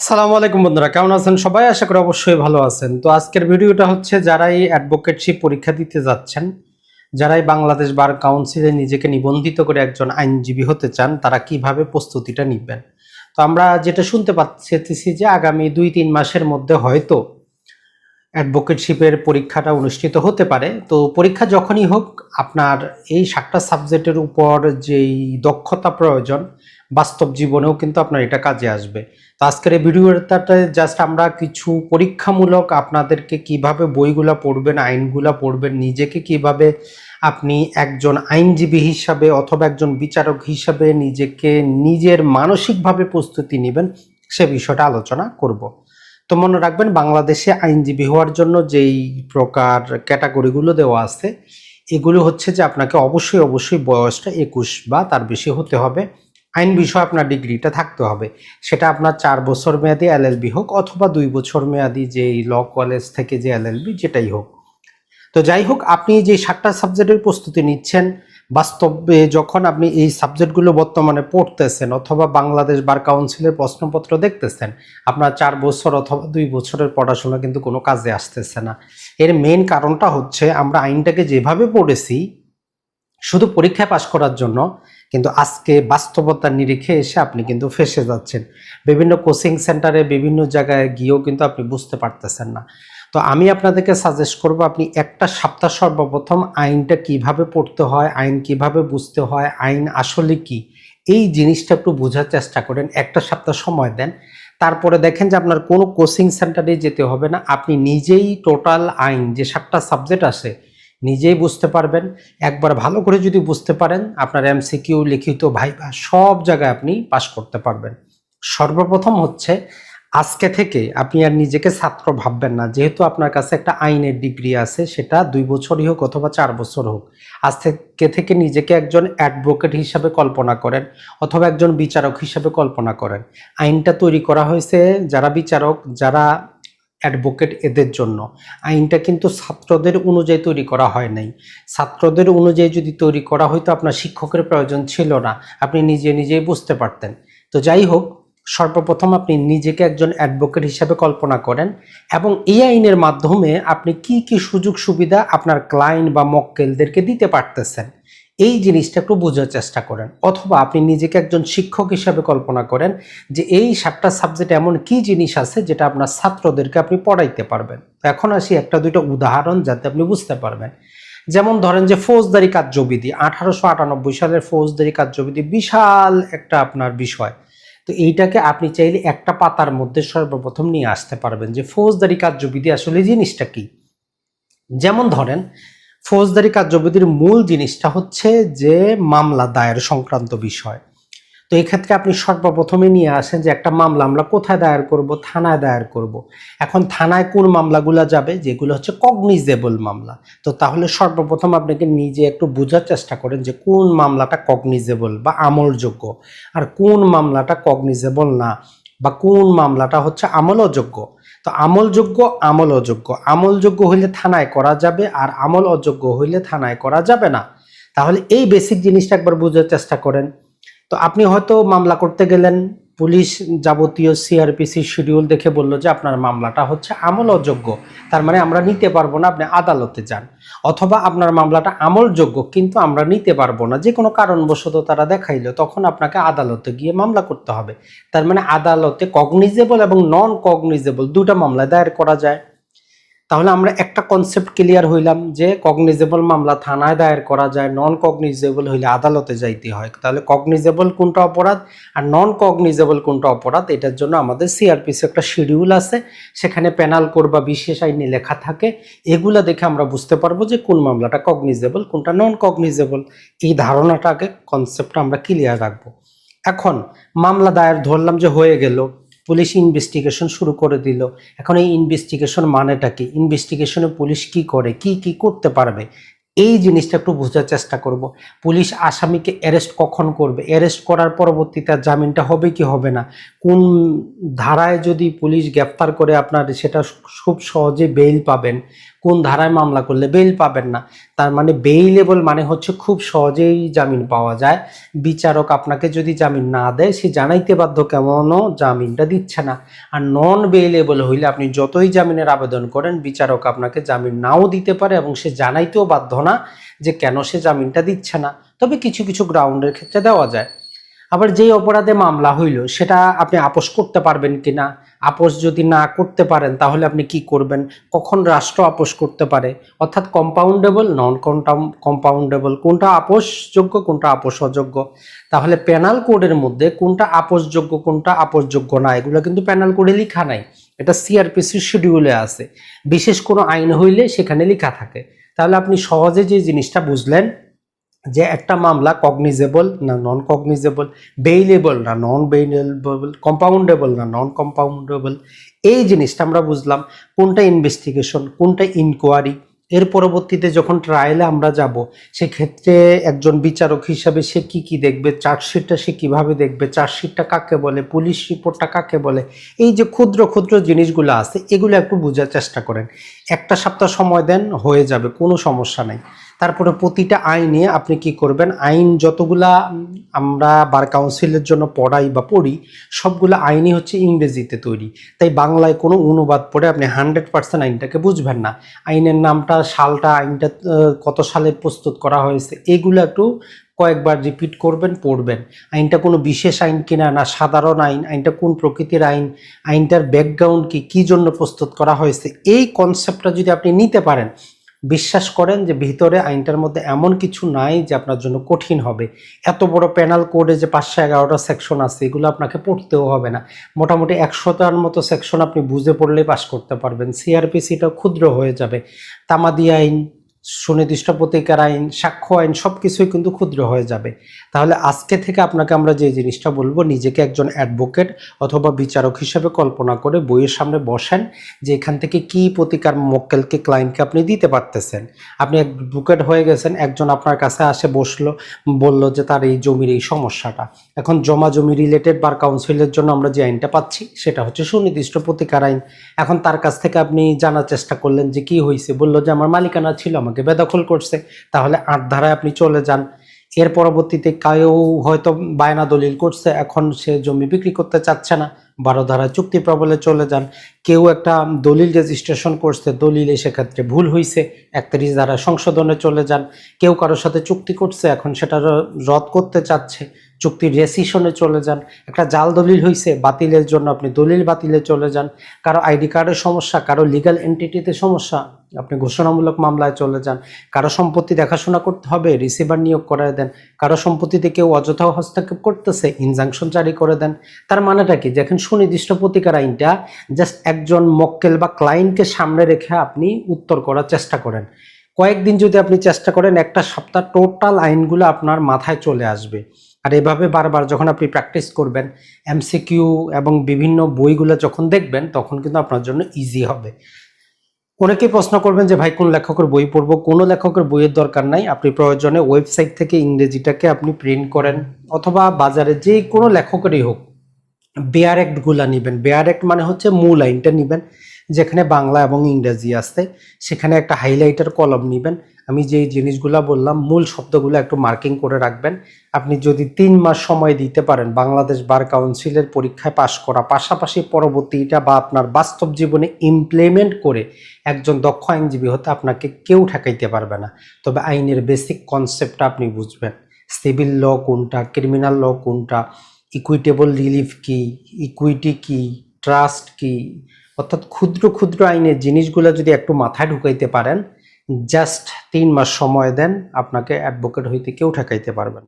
সালামু আলাইকুম বন্ধুরা, কেমন আছেন সবাই? আশা করি অবশ্যই ভালো আছেন। তো আজকের ভিডিওটা হচ্ছে যারাই অ্যাডভোকেটশিপ পরীক্ষা দিতে যাচ্ছেন, যারাই বাংলাদেশ বার কাউন্সিলে নিজেকে নিবন্ধিত করে একজন আইনজীবী হতে চান, তারা কীভাবে প্রস্তুতিটা নিবেন? তো আমরা যেটা শুনতে পাচ্ছি, যে আগামী দুই তিন মাসের মধ্যে হয়তো অ্যাডভোকেটশিপের পরীক্ষাটা অনুষ্ঠিত হতে পারে। তো পরীক্ষা যখনই হোক, আপনার এই সাতটা সাবজেক্টের উপর যেই দক্ষতা প্রয়োজন, বাস্তব জীবনেও কিন্তু আপনার এটা কাজে আসবে। তো আজকের এই ভিডিওটাতে জাস্ট আমরা কিছু পরীক্ষামূলক আপনাদেরকে কীভাবে বইগুলা পড়বেন, আইনগুলা পড়বেন, নিজেকে কীভাবে আপনি একজন আইনজীবী হিসাবে অথবা একজন বিচারক হিসাবে নিজেকে নিজের মানসিকভাবে প্রস্তুতি নেবেন, সে বিষয়টা আলোচনা করব। তো মনে রাখবেন বাংলাদেশে আইনজীবী হওয়ার জন্য যেই প্রকার ক্যাটাগরিগুলো দেওয়া আছে, এগুলো হচ্ছে যে আপনাকে অবশ্যই অবশ্যই বয়সটা একুশ বা তার বেশি হতে হবে। আইন বিষয়ে আপনার ডিগ্রিটা থাকতে হবে। সেটা আপনার চার বছর মেয়াদি এলএলবি হোক অথবা দুই বছর মেয়াদি যে ল কলেজ থেকে যে এলএলবি যেটাই হোক। তো যাই হোক, আপনি যে সাতটা সাবজেক্টের প্রস্তুতি নিচ্ছেন বাস্তবে যখন আপনি এই সাবজেক্টগুলো বর্তমানে পড়তেছেন অথবা বাংলাদেশ বার কাউন্সিলের প্রশ্নপত্র দেখতেছেন, আপনার চার বছর অথবা দুই বছরের পড়াশোনা কিন্তু কোনো কাজে আসতেছে না। এর মেন কারণটা হচ্ছে আমরা আইনটাকে যেভাবে পড়েছি, শুধু পরীক্ষায় পাশ করার জন্য, কিন্তু আজকে বাস্তবতার নিরিখে এসে আপনি কিন্তু ফেসে যাচ্ছেন। বিভিন্ন কোচিং সেন্টারে বিভিন্ন জায়গায় গিয়েও কিন্তু আপনি বুঝতে পারতেছেন না। তো আমি আপনাদেরকে সাজেস্ট করব, আপনি একটা সপ্তাহ সর্বপ্রথম আইনটা কীভাবে পড়তে হয়, আইন কীভাবে বুঝতে হয়, আইন আসলে কি? এই জিনিসটা একটু বোঝার চেষ্টা করেন, একটা সপ্তাহ সময় দেন। তারপরে দেখেন যে আপনার কোনো কোচিং সেন্টারে যেতে হবে না, আপনি নিজেই টোটাল আইন, যে সাতটা সাবজেক্ট আছে, নিজেই বুঝতে পারবেন। একবার ভালো করে যদি বুঝতে পারেন, আপনার এমসিকিউ, লিখিত ভাইবা, সব জায়গায় আপনি পাশ করতে পারবেন। সর্বপ্রথম হচ্ছে আজকে থেকে আপনি আর নিজেকে ছাত্র ভাববেন না। যেহেতু আপনার কাছে একটা আইনের ডিগ্রি আছে, সেটা দুই বছরই হোক অথবা চার বছর হোক। আজ থেকে থেকে নিজেকে একজন অ্যাডভোকেট হিসাবে কল্পনা করেন অথবা একজন বিচারক হিসাবে কল্পনা করেন। আইনটা তৈরি করা হয়েছে যারা বিচারক, যারা অ্যাডভোকেট এদের জন্য। আইনটা কিন্তু ছাত্রদের অনুযায়ী তৈরি করা হয় নাই। ছাত্রদের অনুযায়ী যদি তৈরি করা হয়তো আপনার শিক্ষকের প্রয়োজন ছিল না। আপনি নিজে নিজেই বুঝতে পারতেন। তো যাই হোক সর্বপ্রথম আপনি নিজেকে একজন অ্যাডভোকেট হিসাবে কল্পনা করেন এবং এই আইনের মাধ্যমে আপনি কি কি সুযোগ সুবিধা আপনার ক্লায়েন্ট বা মক্কেলদেরকে দিতে পারতেছেন, এই জিনিসটা একটু বোঝার চেষ্টা করেন। অথবা আপনি নিজেকে একজন শিক্ষক হিসাবে কল্পনা করেন যে এই সাতটা সাবজেক্ট এমন কি জিনিস আছে যেটা আপনার ছাত্রদেরকে আপনি পড়াইতে পারবেন। তো এখন আসি একটা দুইটা উদাহরণ যাতে আপনি বুঝতে পারবেন। যেমন ধরেন যে ফৌজদারি কার্যবিধি, আঠারোশো আটানব্বই সালের ফৌজদারি কার্যবিধি বিশাল একটা আপনার বিষয়। তো এইটাকে আপনি চাইলে একটা পাতার মধ্যে সর্বপ্রথম নিয়ে আসতে পারবেন যে ফৌজদারি কার্যবিধি আসলে জিনিসটা কি। যেমন ধরেন, ফৌজদারি কার্যবিধির মূল জিনিসটা হচ্ছে যে মামলা দায়ের সংক্রান্ত বিষয়। তো এই ক্ষেত্রে আপনি সর্বপ্রথমে নিয়ে আসেন যে একটা মামলা আমরা কোথায় দায়ের করব, থানায় দায়ের করব। এখন থানায় কোন মামলাগুলো যাবে? যেগুলো হচ্ছে কগনিজেবল মামলা। তো তাহলে সর্বপ্রথম আপনাকে নিজে একটু বোঝার চেষ্টা করেন যে কোন মামলাটা কগনিজেবল বা আমলযোগ্য। আর কোন মামলাটা কগনিজেবল না বা কোন মামলাটা হচ্ছে আমল অযোগ্য তো আমলযোগ্য আমল অযোগ্য আমলযোগ্য হইলে থানায় করা যাবে আর আমল অযোগ্য হইলে থানায় করা যাবে না। তাহলে এই বেসিক জিনিসটা একবার বোঝার চেষ্টা করেন। তো আপনি হয়তো মামলা করতে গেলেন, পুলিশ যাবতীয় সিআরপিসি শিডিউল দেখে বলল যে আপনার মামলাটা হচ্ছে আমল অযোগ্য তার মানে আমরা নিতে পারব না, আপনি আদালতে যান। অথবা আপনার মামলাটা আমলযোগ্য, কিন্তু আমরা নিতে পারব না। যে কোনো কারণবশত তারা দেখাইলো, তখন আপনাকে আদালতে গিয়ে মামলা করতে হবে। তার মানে আদালতে কগনিজেবল এবং নন কগনিজেবল দুটা মামলা দায়ের করা যায়। তাহলে আমরা একটা কনসেপ্ট ক্লিয়ার হইলাম যে কগনিজেবল মামলা থানায় দায়ের করা যায় নন কগনিজেবল হইলে আদালতে যাইতে হয়। তাহলে কগনিজেবল কোনটা অপরাধ আর নন কগনিজেবল কোনটা অপরাধ, এটার জন্য আমাদের সিআরপিসি একটা শিডিউল আছে, সেখানে পেনাল কোড বা বিশেষ আইনে লেখা থাকে। এগুলা দেখে আমরা বুঝতে পারব যে কোন মামলাটা কগনিজেবল কোনটা নন কগনিজেবল এই ধারণাটাকে কনসেপ্টটা আমরা ক্লিয়ার রাখব। এখন মামলা দায়ের ধরলাম যে হয়ে গেল। পুলিশ ইনভেস্টিগেশন শুরু করে দিল। এখন এই ইনভেস্টিগেশন মানেটা কি? ইনভেস্টিগেশনে পুলিশ কি করে? কি কি করতে পারবে? এই জিনিসটা একটু বোঝার চেষ্টা করব। পুলিশ আসামিকে অ্যারেস্ট কখন করবে? অ্যারেস্ট করার পরবর্তী তার জামিনটা হবে কি হবে না? কোন ধারায় যদি পুলিশ গ্রেফতার করে আপনার, সেটা খুব সহজে বেইল পাবেন। কোন ধারায় মামলা করলে বেইল পাবেন না। তার মানে বেইলেবল মানে হচ্ছে খুব সহজেই জামিন পাওয়া যায়। বিচারক আপনাকে যদি জামিন না দেয়, সে জানাইতে বাধ্য কেমনও জামিনটা দিচ্ছে না। আর নন বেইলেবল হইলে আপনি যতই জামিনের আবেদন করেন, বিচারক আপনাকে জামিন নাও দিতে পারে এবং সে জানাইতেও বাধ্য না যে কেন সে জামিনটা দিচ্ছে না। তবে কিছু কিছু গ্রাউন্ডের ক্ষেত্রে দেওয়া যায়। আবার যেই অপরাধে মামলা হইল, সেটা আপনি আপোষ করতে পারবেন কিনা? আপোষ যদি না করতে পারেন, তাহলে আপনি কি করবেন? কখন রাষ্ট্র আপোষ করতে পারে? অর্থাৎ কম্পাউন্ডেবল নন কম্পাউন্ডেবল কোনটা আপোষযোগ্য, কোনটা আপোষ অযোগ্য তাহলে প্যানাল কোডের মধ্যে কোনটা আপোষযোগ্য কোনটা আপোষযোগ্য না, এগুলো কিন্তু প্যানাল কোডে লেখা নাই। এটা সিআরপিসির শিডিউলে আছে। বিশেষ কোনো আইন হইলে সেখানে লেখা থাকে। তাহলে আপনি সহজে যে জিনিসটা বুঝলেন যে একটা মামলা কগনিজেবল না নন কগনিজেবল বেইলেবল না নন বেইলেবল কম্পাউন্ডেবল না নন কম্পাউন্ডেবল এই জিনিসটা আমরা বুঝলাম কোনটা ইনভেস্টিগেশন কোনটা ইনকোয়ারি এর পরবর্তীতে যখন ট্রায়ালে আমরা যাব, সেক্ষেত্রে একজন বিচারক হিসাবে সে কি কি দেখবে চার্জশিটটা সে কীভাবে দেখবে চার্জশিটটা কাকে বলে পুলিশ রিপোর্টটা কাকে বলে, এই যে ক্ষুদ্র ক্ষুদ্র জিনিসগুলো আছে, এগুলো একটু বোঝার চেষ্টা করেন। একটা সপ্তাহ সময় দেন, হয়ে যাবে, কোনো সমস্যা নেই। তারপরে প্রতিটা আইনে আপনি কি করবেন? আইন যতগুলা আমরা বার কাউন্সিলের জন্য পড়াই বা পড়ি, সবগুলো আইনই হচ্ছে ইংরেজিতে তৈরি। তাই বাংলায় কোনো অনুবাদ পড়ে আপনি হান্ড্রেড পার্সেন্ট আইনটাকে বুঝবেন না। আইনের নামটা, সালটা, আইনটা কত সালে প্রস্তুত করা হয়েছে, এগুলো একটু কয়েকবার রিপিট করবেন, পড়বেন। আইনটা কোনো বিশেষ আইন কিনা না, সাধারণ আইন, আইনটা কোন প্রকৃতির আইন, আইনটার ব্যাকগ্রাউন্ড কি, কী জন্য প্রস্তুত করা হয়েছে, এই কনসেপ্টটা যদি আপনি নিতে পারেন বিশ্বাস করেন যে ভিতরে আইনটার মধ্যে এমন কিছু নাই যে আপনার জন্য কঠিন হবে। এত বড় প্যানাল কোডে যে পাঁচশো এগারোটা সেকশন আছে, এগুলো আপনাকে পড়তেও হবে না। মোটামুটি একশোটার মতো সেকশন আপনি বুঝে পড়লেই পাশ করতে পারবেন। সিআরপিসিটা ক্ষুদ্র হয়ে যাবে। তামাদি আইন সুনির্দিষ্ট প্রতিকার আইন, সাক্ষ্য আইন সব কিছুই কিন্তু ক্ষুদ্র হয়ে যাবে। তাহলে আজকে থেকে আপনাকে আমরা যে জিনিসটা বলব, নিজেকে একজন অ্যাডভোকেট অথবা বিচারক হিসেবে কল্পনা করে বইয়ের সামনে বসেন যে এখান থেকে কি প্রতিকার মক্কেলকে ক্লায়েন্টকে আপনি দিতে পারতেছেন। আপনি অ্যাডভোকেট হয়ে গেছেন, একজন আপনার কাছে আসে বসল, বলল যে তার এই জমির এই সমস্যাটা। এখন জমা জমি রিলেটেড বার কাউন্সিলের জন্য আমরা যে আইনটা পাচ্ছি, সেটা হচ্ছে সুনির্দিষ্ট প্রতিকার আইন। এখন তার কাছ থেকে আপনি জানার চেষ্টা করলেন যে কি হয়েছে বলল যে আমার মালিকানা ছিল আমাকে বেদখল করছে, তাহলে আট ধারায় আপনি চলে যান। এর পরবর্তীতে কেউ হয়তো বায়না দলিল করছে, এখন সে জমি বিক্রি করতে চাচ্ছে না, বারো ধারা চুক্তি প্রবলে চলে যান। কেউ একটা দলিল রেজিস্ট্রেশন করছে, দলিলে সেক্ষেত্রে ভুল হয়েছে একত্রিশ ধারা সংশোধনে চলে যান। কেউ কারোর সাথে চুক্তি করছে, এখন সেটা রদ করতে চাচ্ছে। চুক্তির রেসিশনে চলে যান। একটা জাল দলিল হয়েছে বাতিলের জন্য আপনি দলিল বাতিলে চলে যান। কারও আইডি কার্ডের সমস্যা, কারও লিগ্যাল এন্টিটিতে সমস্যা, আপনি ঘোষণামূলক মামলায় চলে যান। কারও সম্পত্তি দেখাশোনা করতে হবে রিসিভার নিয়োগ করে দেন। কারও সম্পত্তিতে কেউ অযথা হস্তক্ষেপ করতেছে ইনজাংশন জারি করে দেন। তার মানেটা কি? দেখেন, সুনির্দিষ্ট প্রতিকার আইনটা জাস্ট একজন মক্কেল বা ক্লায়েন্টকে সামনে রেখে আপনি উত্তর করার চেষ্টা করেন। কয়েকদিন যদি আপনি চেষ্টা করেন, একটা সপ্তাহ টোটাল আইনগুলো আপনার মাথায় চলে আসবে। আর এভাবে বারবার যখন আপনি প্র্যাকটিস করবেন এমসিকিউ এবং বিভিন্ন বইগুলো যখন দেখবেন, তখন কিন্তু আপনার জন্য ইজি হবে। অনেকেই প্রশ্ন করবেন যে, ভাই, কোন লেখকের বই পড়ব? কোনো লেখকের বইয়ের দরকার নাই। আপনি প্রয়োজনে ওয়েবসাইট থেকে ইংরেজিটাকে আপনি প্রিন্ট করেন অথবা বাজারে যে কোনো লেখকেরই হোক। বেয়ার অ্যাক্টগুলা নেবেন। বেয়ার অ্যাক্ট মানে হচ্ছে মূল আইনটা নেবেন। যেখানে বাংলা এবং ইংরেজি আছে সেখানে একটা হাইলাইটার কলম নেবেন। আমি যে জিনিসগুলো বললাম, মূল শব্দগুলো একটু মার্কিং করে রাখবেন। আপনি যদি তিন মাস সময় দিতে পারেন, বাংলাদেশ বার কাউন্সিলের পরীক্ষায় পাশ করা, পাশাপাশি পরবর্তীটা বা আপনার বাস্তব জীবনে ইমপ্লিমেন্ট করে একজন দক্ষ আইনজীবী হতে আপনাকে কেউ ঠেকাইতে পারবে না। তবে আইনের বেসিক কনসেপ্টটা আপনি বুঝবেন। সিভিল ল কোনটা ক্রিমিনাল ল কোনটা ইকুইটেবল রিলিফ কি ইকুইটি কি ট্রাস্ট কি অর্থাৎ ক্ষুদ্র ক্ষুদ্র আইনের জিনিসগুলো যদি একটু মাথায় ঢুকাইতে পারেন জাস্ট তিন মাস সময় দেন, আপনাকে অ্যাডভোকেট হইতে কেউ ঠেকাইতে পারবেন